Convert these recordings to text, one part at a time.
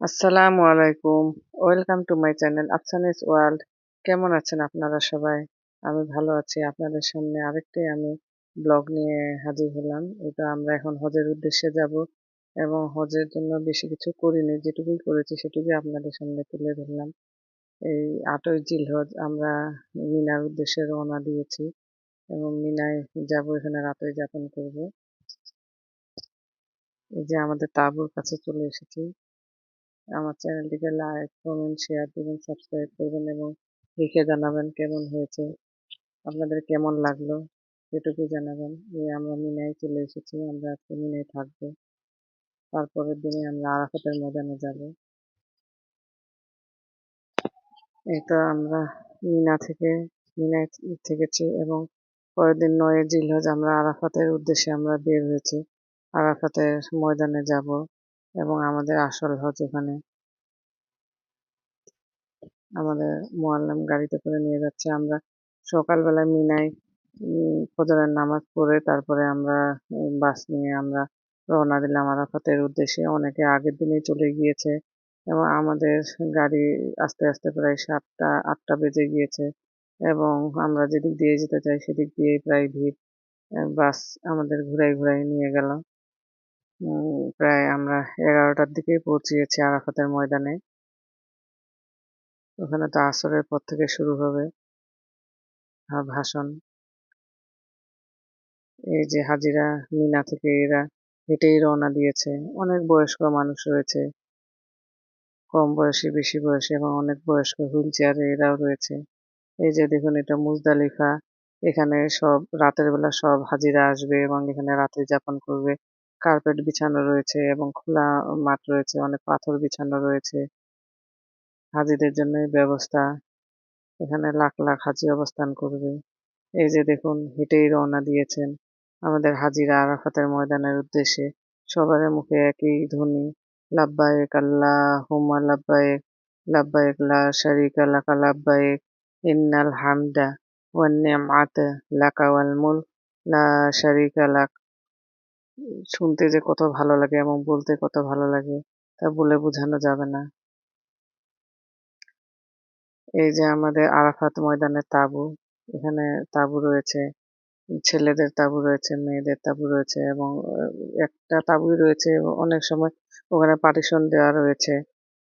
আসসালামু আলাইকুম। Welcome to my channel Afsani's world কেমন আছেন আপনারা সবাই? আমি ভালো আছি। আপনাদের সামনে আরেকটি আমি ব্লগ নিয়ে হাজির হলাম। এটা আমরা এখন হজের উদ্দেশ্যে যাব এবং হজের জন্য বেশি কিছু করিনি। যেটুকুই করেছি সেটুকুই আপনাদের সামনে তুলে ধরলাম। এই আটই জিলহজ আমরা মিনার উদ্দেশ্যে রওনা দিয়েছি এবং মিনায় যাব এখানে রাতে যাপন করব। এই যে আমাদের তাঁবুর কাছে চলে এসেছি। আমার চ্যানেলটিকে লাইক কমেন্ট শেয়ার দেবেন সাবস্ক্রাইব করবেন এবং লিখে জানাবেন কেমন হয়েছে, আপনাদের কেমন লাগল সেটুকু জানাবেন। যে আমরা মিনায় চলে এসেছি, আমরা আজকে মিনায় থাকব। তারপরের দিনে আমরা আরাফাতের ময়দানে যাব। এটা আমরা মিনা থেকে মিনায় থেকেছি এবং পরের দিন নয় জিলহজ আমরা আরাফাতের উদ্দেশ্যে আমরা বের হয়েছি। আরাফাতের ময়দানে যাব। এবং আমাদের আসল হজ ওখানে আমাদের মোয়াল্লাম গাড়িতে করে নিয়ে যাচ্ছে। আমরা সকালবেলা মিনায় ফজরের নামাজ পড়ে তারপরে আমরা বাস নিয়ে আমরা রওনা দিলাম আরাফাতের উদ্দেশ্যে। অনেকে আগের দিনে চলে গিয়েছে এবং আমাদের গাড়ি আস্তে আস্তে প্রায় সাতটা, আটটা বেজে গিয়েছে এবং আমরা যেদিক দিয়ে যেতে চাই সেদিক দিয়ে প্রায় ভিড়। বাস আমাদের ঘুরাই ঘুরাই নিয়ে গেল প্রায় আমরা এগারোটার দিকে পৌঁছিয়েছি আরাফাতের ময়দানে। ওখানে তো আসরের পর থেকে শুরু হবে ভাষণ। এই যে হাজিরা, মিনা থেকে এরা হেঁটেই রওনা দিয়েছে। অনেক বয়স্ক মানুষ রয়েছে। কম বয়সী, বেশি বয়সী এবং অনেক বয়স্ক হুইল চেয়ারে এরাও রয়েছে। এই যে দেখুন, এটা মুজদালিফা। এখানে সব, রাতের বেলা সব হাজিরা আসবে এবং এখানে রাত্রি যাপন করবে। কার্পেট বিছানো রয়েছে এবং খোলা মাঠ রয়েছে, অনেক পাথর বিছানো রয়েছে। হাজিদের জন্য ব্যবস্থা। এখানে লাখ লাখ হাজি অবস্থান করবে। এই যে দেখুন, হেঁটেই রওনা দিয়েছেন আমাদের হাজিরা আরাফাতের ময়দানের উদ্দেশ্যে। সবার মুখে একই ধ্বনি, লাব্বায়েক আল্লাহ হুম্মা লাব্বায়েক লাব্বায়েক লা শারিকা লাকা লাব্বায়েক, ইন্নাল হামদা ওয়ান নিয়ামাত লাকা ওয়াল মুলক, লা শারিকা লাক শুনতে যে কত ভালো লাগে এবং বলতে কত ভালো লাগে, তা বলে বোঝানো যাবে না। এই যে আমাদের আরাফাত ময়দানের তাঁবু, এখানে তাঁবু রয়েছে, ছেলেদের তাঁবু রয়েছে, মেয়েদের তাঁবু রয়েছে এবং একটা তাঁবুই রয়েছে, অনেক সময় ওখানে পার্টিশন দেওয়া রয়েছে,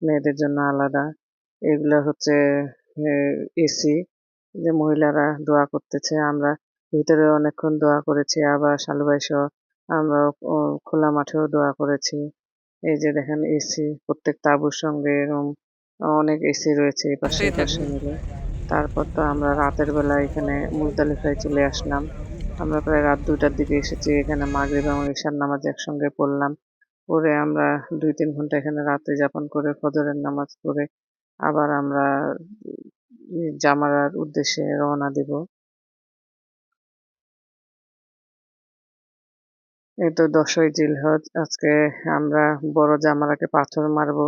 মেয়েদের জন্য আলাদা। এগুলো হচ্ছে এসি, যে মহিলারা দোয়া করতেছে। আমরা ভিতরে অনেকক্ষণ দোয়া করেছি, আবার শালুবাই সহ আমরা খোলা মাঠেও দোয়া করেছি। এই যে দেখেন এসি প্রত্যেক তাঁবুর সঙ্গে এরকম অনেক এসি রয়েছে এই পাশে পাশে মিলে। তারপর তো আমরা রাতের বেলা এখানে মুজদালিফায় চলে আসলাম। আমরা প্রায় রাত দুইটার দিকে এসেছি এখানে মাগরিব এবং ঈশার নামাজ একসঙ্গে পড়লাম। পরে আমরা দুই তিন ঘণ্টা এখানে রাতে যাপন করে ফজরের নামাজ পড়ে আবার আমরা জামারার উদ্দেশ্যে রওনা দিব। এই তো দশই জিলহজ, আজকে আমরা বড় জামারাকে পাথর মারবো,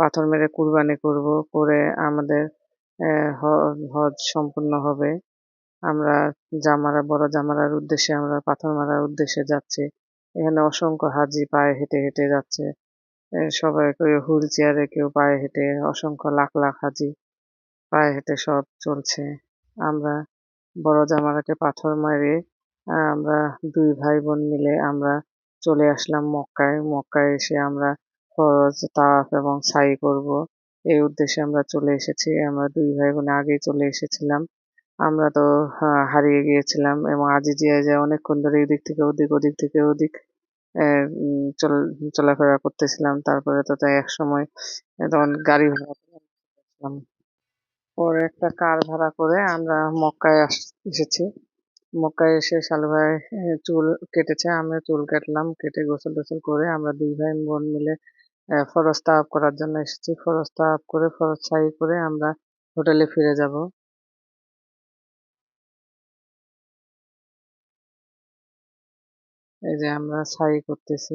পাথর মেরে কুরবানি করব, করে আমাদের হজ সম্পূর্ণ হবে। আমরা জামারা বড় জামারার উদ্দেশ্যে আমরা পাথর মারার উদ্দেশ্যে যাচ্ছি। এখানে অসংখ্য হাজি পায়ে হেঁটে হেঁটে যাচ্ছে। সবাই কেউ হুইল চেয়ারে, কেউ পায়ে হেঁটে, অসংখ্য লাখ লাখ হাজি পায়ে হেঁটে সব চলছে। আমরা বড় জামারাকে পাথর মারে আমরা দুই ভাই বোন মিলে আমরা চলে আসলাম মক্কায়। মক্কায় এসে আমরা ফরজ, তাওয়াফ এবং সাই করব। এই উদ্দেশ্যে আমরা চলে এসেছি। আমরা দুই ভাই বোন আগেই চলে এসেছিলাম। আমরা তো হারিয়ে গিয়েছিলাম এবং আজিজিয়ায় যায় অনেকক্ষণ ধরে এদিক থেকে ওদিক ওদিক থেকে ওদিক চলাফেরা করতেছিলাম। তারপরে তো তাই এক সময় তখন গাড়ি ভাড়া পরে একটা কার ভাড়া করে আমরা মক্কায় এসেছি। মক্কায় এসে শালু ভাই চুল কেটেছে আমি চুল কাটলাম, কেটে গোসল টোসল করে আমরা দুই ভাই বোন মিলে ফরজ তাওয়াফ করার জন্য এসেছি। ফরজ তাওয়াফ করে, ফরজ সাই করে আমরা হোটেলে ফিরে যাব। এই যে আমরা সাই করতেছি।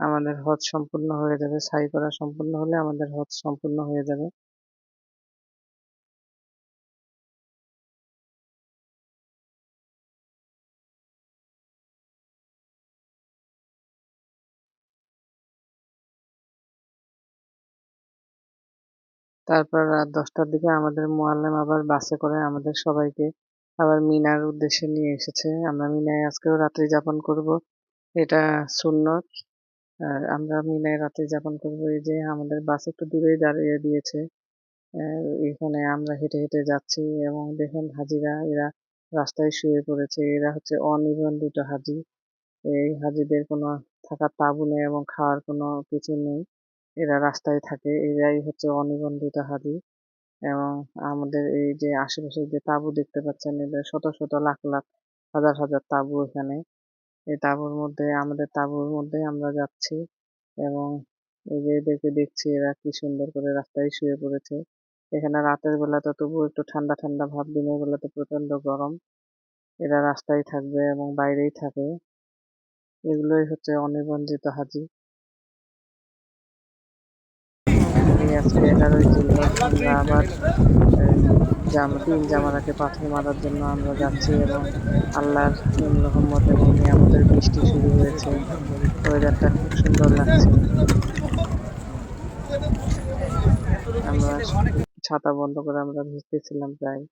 আমাদের হজ সম্পূর্ণ হয়ে যাবে সাই করা সম্পূর্ণ হলে আমাদের হজ সম্পূর্ণ হয়ে যাবে। তারপর রাত দশটার দিকে আমাদের মোয়াল্লেম আবার বাসে করে আমাদের সবাইকে আবার মিনার উদ্দেশ্যে নিয়ে এসেছে। আমরা মিনায় আজকেও রাত্রি যাপন করব। এটা সুন্নত। আর আমরা মিনায় রাত্রি যাপন করব। এই যে আমাদের বাস একটু দূরেই দাঁড়িয়ে দিয়েছে। এখানে আমরা হেঁটে হেঁটে যাচ্ছি এবং দেখুন হাজিরা, এরা রাস্তায় শুয়ে পড়েছে। এরা হচ্ছে অনিবন্ধিত হাজি। এই হাজিদের কোনো থাকার তাঁবু নেই এবং খাওয়ার কোনো কিছু নেই। এরা রাস্তায় থাকে, এরাই হচ্ছে অনিবন্ধিত হাজি এবং আমাদের এই যে আশেপাশে যে তাঁবু দেখতে পাচ্ছেন, এদের শত শত লাখ লাখ, হাজার হাজার তাঁবু এখানে। এই তাঁবুর মধ্যে, আমাদের তাঁবুর মধ্যে আমরা যাচ্ছি এবং এই যে এদেরকে দেখছি, এরা কি সুন্দর করে রাস্তায় শুয়ে পড়েছে। এখানে রাতের বেলাতে তবুও একটু ঠান্ডা ঠান্ডা ভাব, দিনের বেলাতে প্রচণ্ড গরম। এরা রাস্তায় থাকবে এবং বাইরেই থাকে। এগুলোই হচ্ছে অনিবন্ধিত হাজি এই আজকে এগারোই জিল্লত আমরা আবার জাম, তিন জামারাকে পাথর মারার জন্য আমরা যাচ্ছি এবং আল্লাহর রহমত এবং নিয়ামতের বৃষ্টি শুরু হয়েছে। ওয়েদারটা খুব সুন্দর লাগছে। আমরা ছাতা বন্ধ করে আমরা ভিজতেছিলাম প্রায়।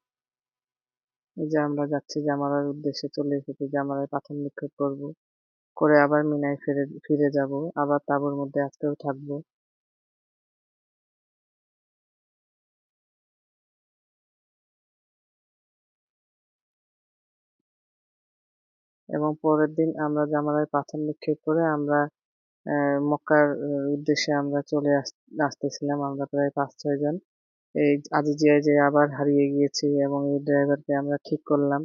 এই যে আমরা যাচ্ছি জামারার উদ্দেশ্যে চলে এসেছি জামারায় পাথর নিক্ষেপ করব। করে আবার মিনায় ফিরে ফিরে যাব। আবার তাঁবুর মধ্যে আজকেও থাকব। এবং পরের দিন আমরা জামারায় পাথর নিক্ষেপ করে আমরা মক্কার উদ্দেশ্যে আমরা চলে আস, আসতেছিলাম। আমরা প্রায় পাঁচ, ছয় জন। এই আজিজিয়ায় যে আবার হারিয়ে গিয়েছি এবং এই ড্রাইভারকে আমরা ঠিক করলাম।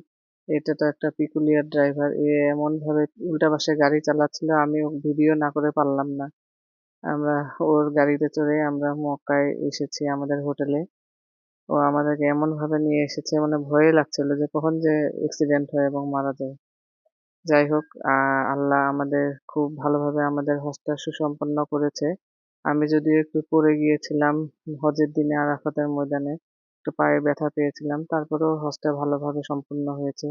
এটা তো একটা পিকুলিয়ার ড্রাইভার। এ এমন ভাবে উল্টা পাশে গাড়ি চালাচ্ছিল, আমি ভিডিও না করে পারলাম না। আমরা ওর গাড়িতে চড়ে আমরা মক্কায় এসেছি আমাদের হোটেলে। ও আমাদেরকে এমন ভাবে নিয়ে এসেছে মানে ভয়ে লাগছিল যে কখন যে অ্যাক্সিডেন্ট হয় এবং মারা যায়। যাই হোক, আহ, আল্লাহ আমাদের খুব ভালোভাবে আমাদের হজটা সুসম্পন্ন করেছে। আমি যদিও একটু পড়ে গিয়েছিলাম হজের দিনে আরাফাতের ময়দানে, একটু পায়ে ব্যথা পেয়েছিলাম, তারপরেও হজটা ভালোভাবে সম্পূর্ণ হয়েছে।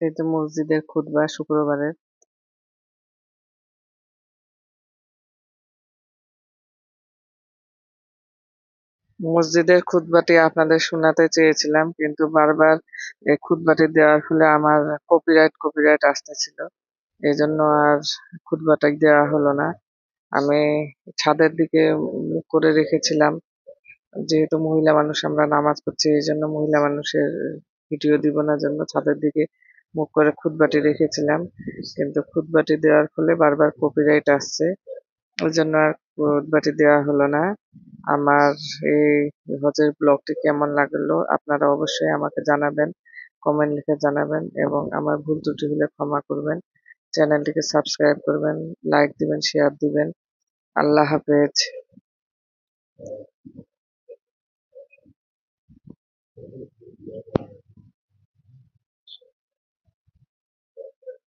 এই তো মসজিদের খুতবা শুক্রবারের। মসজিদের খুতবাটি আপনাদের শোনাতে চেয়েছিলাম, কিন্তু বারবার এই খুতবাটি দেওয়ার ফলে আমার কপিরাইট কপিরাইট আসতেছিল। এই জন্য আর খুতবাটা দেওয়া হলো না। আমি ছাদের দিকে মুখ করে রেখেছিলাম। যেহেতু মহিলা মানুষ, আমরা নামাজ পড়ছি এই জন্য মহিলা মানুষের ভিডিও দিব না জন্য ছাদের দিকে মুখ করে খুতবাটি রেখেছিলাম। কিন্তু খুতবাটি দেওয়ার ফলে বারবার কপিরাইট আসছে। ওই জন্য আর ভোটবাটি দেওয়া হলো না। আমার এই হজের ব্লগটি কেমন লাগল আপনারা অবশ্যই আমাকে জানাবেন কমেন্ট লিখে জানাবেন এবং আমার ভুল ত্রুটি হলে ক্ষমা করবেন। চ্যানেলটিকে সাবস্ক্রাইব করবেন লাইক দিবেন শেয়ার দিবেন। আল্লাহ হাফেজ।